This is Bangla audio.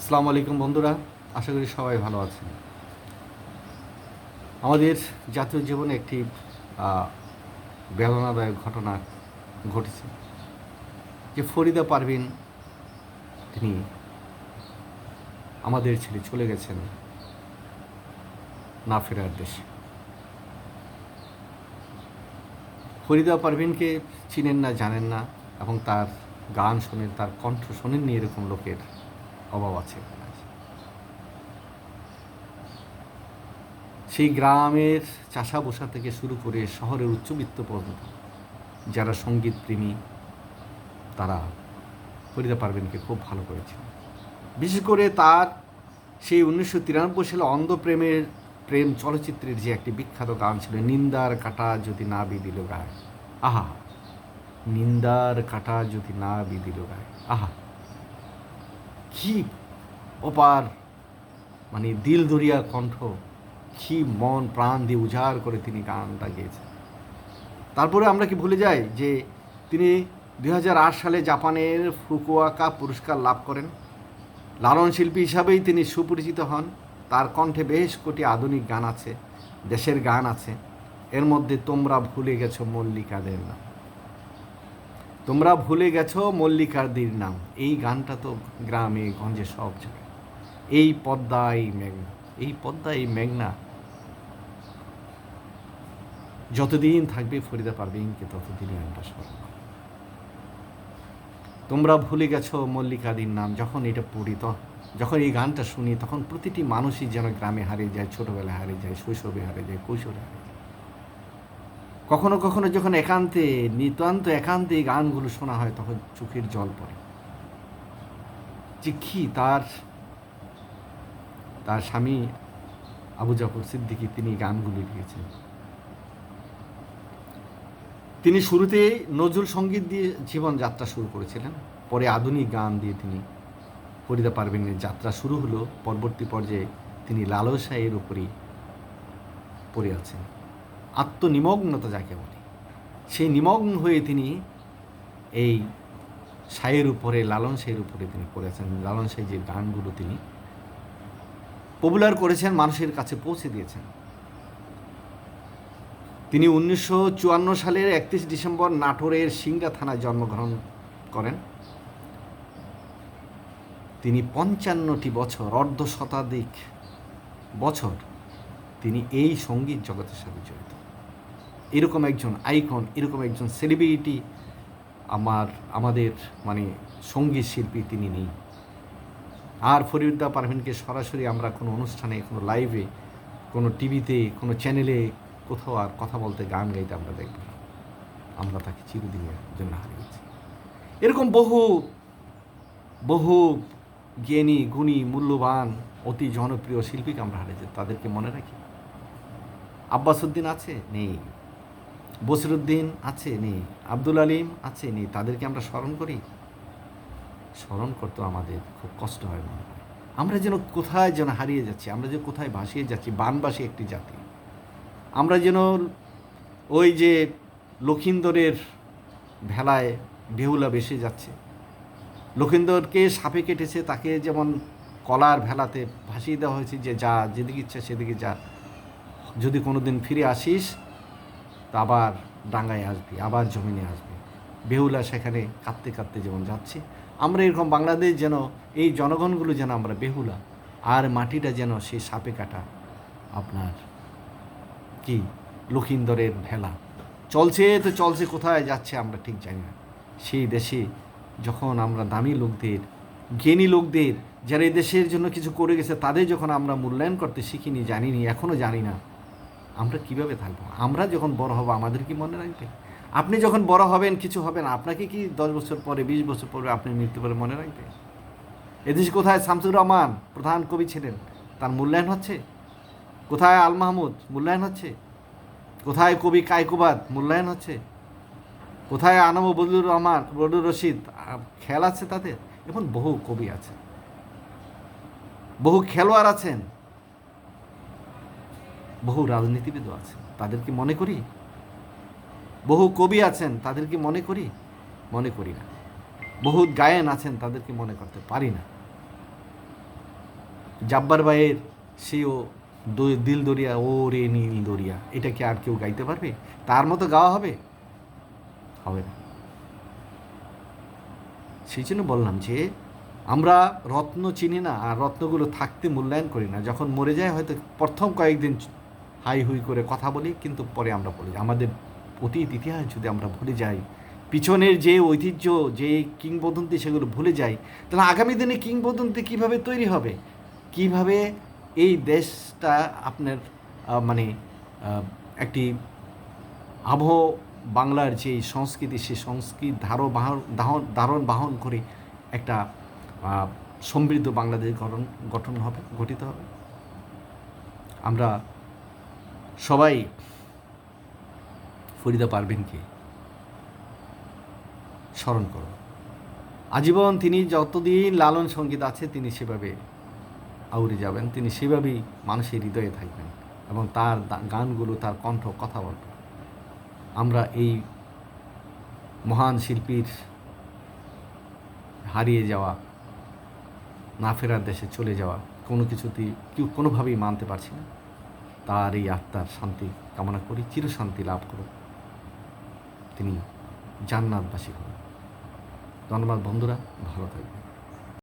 আসসালামু আলাইকুম বন্ধুরা, আশা করি সবাই ভালো আছেন। আমাদের জাতীয় জীবনে একটি বেদনাদায়ক ঘটনা ঘটেছে। যে ফরিদা পারভিন, তিনি আমাদের ছেড়ে চলে গেছেন না ফেরার দেশে। ফরিদা পারভিনকে চিনেন না, জানেন না, এবং তার গান শোনেন, তার কণ্ঠ শোনেননি এরকম লোকের। অভাব আছে সেই গ্রামের চাষা বসা থেকে শুরু করে শহরের উচ্চবিত্ত পর্যন্ত যারা সংগীত প্রেমী তারা ফরিদা পারভিনকে খুব ভালো করেছেন বিশেষ করে তার সেই উনিশশো তিরানব্বই সালে অন্ধপ্রেমের প্রেম চলচ্চিত্রের যে একটি বিখ্যাত গান ছিল, নিন্দার কাটা যদি না বিদিল গায়। আহা, নিন্দার কাটা যদি না বিদিল গায়। আহা। কি অপার মানে দিল দরিয়া কণ্ঠ, কি মন প্রাণ দিয়ে উজাড় করে তিনি গানটা গেয়েছেন। তারপরে আমরা কি ভুলে যাই যে তিনি দু হাজার আট সালে জাপানের ফুকুয়াকা পুরস্কার লাভ করেন। লালন শিল্পী হিসাবেই তিনি সুপরিচিত হন। তার কণ্ঠে বেশ কোটি আধুনিক গান আছে, দেশের গান আছে। এর মধ্যে তোমরা ভুলে গেছো মল্লিকাদের নাম। তোমরা ভুলে গেছো মল্লিকারদির নাম। এই গানটা তো গ্রামে, গঞ্জে সব জায়গায় এই পদ্মা এই মেঘনা, এই পদ্মা এই মেঘনা। যতদিন থাকবে ফরিদা পারবিনকে ততদিনই আমরা স্মরণ। তোমরা ভুলে গেছো মল্লিকাদির নাম, যখন এটা পড়ি যখন এই গানটা শুনি, তখন প্রতিটি মানুষই যেন গ্রামে হারিয়ে যায়, ছোটবেলায় হারিয়ে যায়, শৈশবে হারিয়ে যায়, কৈশোরে হারিয়ে যায়। কখনো কখনো যখন একান্তে, নিতান্ত একান্তে এই গানগুলো শোনা হয়, তখন চোখের জল পড়ে। যে কি তার তার স্বামী আবু জাফর সিদ্দিকী তিনি গানগুলি লিখেছেন। তিনি শুরুতে নজরুল সংগীত দিয়ে জীবনযাত্রা শুরু করেছিলেন, পরে আধুনিক গান দিয়ে তিনি ফরিদা পারভিনের যাত্রা শুরু হলো, পরবর্তী পর্যায়ে তিনি লালসায়ের উপরই পড়ে আছেন। আত্মনিমগ্নতা যাকে বলে। সেই নিমগ্ন হয়ে তিনি এই সায়ের উপরে, লালন সায়ের উপরে তিনি করেছেন লালন সাই যে গানগুলো তিনি পপুলার করেছেন, মানুষের কাছে পৌঁছে দিয়েছেন। তিনি উনিশশো চুয়ান্ন সালের একত্রিশ ডিসেম্বর নাটোরের সিংড়া থানায় জন্মগ্রহণ করেন। তিনি পঞ্চান্নটি বছর, অর্ধ শতাধিক বছর তিনি এই সংগীত জগতের সাথে জড়িত। এরকম একজন আইকন, এরকম একজন সেলিব্রিটি আমার, আমাদের মানে সংগীত শিল্পী তিনি নেই। আর ফরিদা পারভিনকে সরাসরি আমরা কোনো অনুষ্ঠানে, কোনো লাইভে কোনো টিভিতে কোনো চ্যানেলে কোথাও আর কথা বলতে, গান গাইতে আমরা দেখব না। আমরা তাকে চিরদিনের জন্য হারিয়েছি। এরকম বহু বহু জ্ঞানী, গুণী, মূল্যবান, অতি জনপ্রিয় শিল্পীকে আমরা হারিয়েছি। তাদেরকে মনে রাখি? আব্বাসুদ্দিন আছে? নেই। বসিরুদ্দিন আছে নেই আব্দুল আলিম আছে নেই তাদেরকে আমরা স্মরণ করি? স্মরণ করতে আমাদের খুব কষ্ট হয় মনে হয়। আমরা যেন কোথায় যেন হারিয়ে যাচ্ছি, আমরা যে কোথায় ভাসিয়ে যাচ্ছি বানবাসী একটি জাতি। আমরা যেন ওই যে লক্ষিন্দরের ভেলায় বেহুলা বেসে যাচ্ছে। লক্ষিন্দরকে সাপে কেটেছে, তাকে যেমন কলার ভেলাতে ভাসিয়ে দেওয়া হয়েছে, যে যা যেদিকে ইচ্ছা সেদিকে যা। যদি কোনো দিন ফিরে আসিস তা আবার ডাঙ্গায় আসবি, আবার জমিনে আসবি। বেহুলা সেখানে কাঁদতে কাঁদতে যেমন যাচ্ছে। আমরা এরকম বাংলাদেশ যেন, এই জনগণগুলো যেন আমরা বেহুলা, আর মাটিটা যেন সেই সাপে কাটা। আপনার কি? লক্ষিন্দরের ভেলা। চলছে তো চলছে, কোথায় যাচ্ছে আমরা ঠিক জানি না। সেই দেশে যখন আমরা দামি লোকদের, জ্ঞানী লোকদের, যারা এই দেশের জন্য কিছু করে গেছে, তাদের যখন আমরা মূল্যায়ন করতে শিখিনি, জানিনি এখনও জানি না আমরা কীভাবে থাকব? আমরা যখন বড় হব, আমাদের কি মনে রাখবে? আপনি যখন বড় হবেন, কিছু হবেন আপনাকে কি দশ বছর পরে, বিশ বছর পরে আপনি মৃত্যু পরে মনে রাখবে? এদেশে কোথায়? শামসুর রহমান, প্রধান কবি ছিলেন। তার মূল্যায়ন হচ্ছে? কোথায় আল মাহমুদ? মূল্যায়ন হচ্ছে? কোথায় কবি কায়কুবাদ? মূল্যায়ন হচ্ছে? কোথায় আনব বদলুর রহমান, বদলুর রশিদ? খেয়াল আছে তাদের? এখন বহু কবি আছে বহু খেলোয়াড় আছেন। বহু রাজনীতিবিদও আছেন, তাদের কি মনে করি? বহু কবি আছেন, তাদের কি মনে করি? মনে করি না। বহু গায়ন আছেন, তাদের কি মনে করতে পারি না? জাব্বার ভাইয়ের সেও দিল দরিয়া, ও রে নীল দরিয়া, এটা কি আর কেউ গাইতে পারবে? তার মতো গাওয়া হবে? হবে না। সেই জন্য বললাম যে, আমরা রত্ন চিনি না, আর রত্নগুলো থাকতে মূল্যায়ন করি না। যখন মরে যায়, হয়তো প্রথম কয়েকদিন হাই হুই করে কথা বলি, কিন্তু পরে আমরা বলি। আমাদের অতীত ইতিহাস যদি আমরা ভুলে যাই, পিছনের যে ঐতিহ্য, যে কিংবদন্তি সেগুলো ভুলে যাই, তাহলে আগামী দিনে কিংবদন্তি কীভাবে তৈরি হবে? কীভাবে এই দেশটা আপনার মানে একটি আবহ বাংলার যে সংস্কৃতি সেই সংস্কৃতি ধারো বাহন ধারণ বাহন করে একটা সমৃদ্ধ বাংলাদেশ গঠন গঠন হবে, গঠিত হবে? আমরা সবাই ফরিদা পারভিনকে স্মরণ করো। আজীবন তিনি যতদিন লালন সংগীত আছে, তিনি সেভাবে আউরে যাবেন, তিনি সেভাবেই মানুষের হৃদয়ে থাকবেন এবং তার গানগুলো, তার কণ্ঠ, কথা বলবে। আমরা এই মহান শিল্পীর হারিয়ে যাওয়া, না ফেরার দেশে চলে যাওয়া কোনো কিছুতেই কেউ কোনোভাবেই মানতে পারছি না। তার এই আত্মার শান্তি কামনা করি, চিরশান্তি লাভ করুক তিনি জান্নাতবাসী হন। ধন্যবাদ বন্ধুরা, ভালো থাকবেন।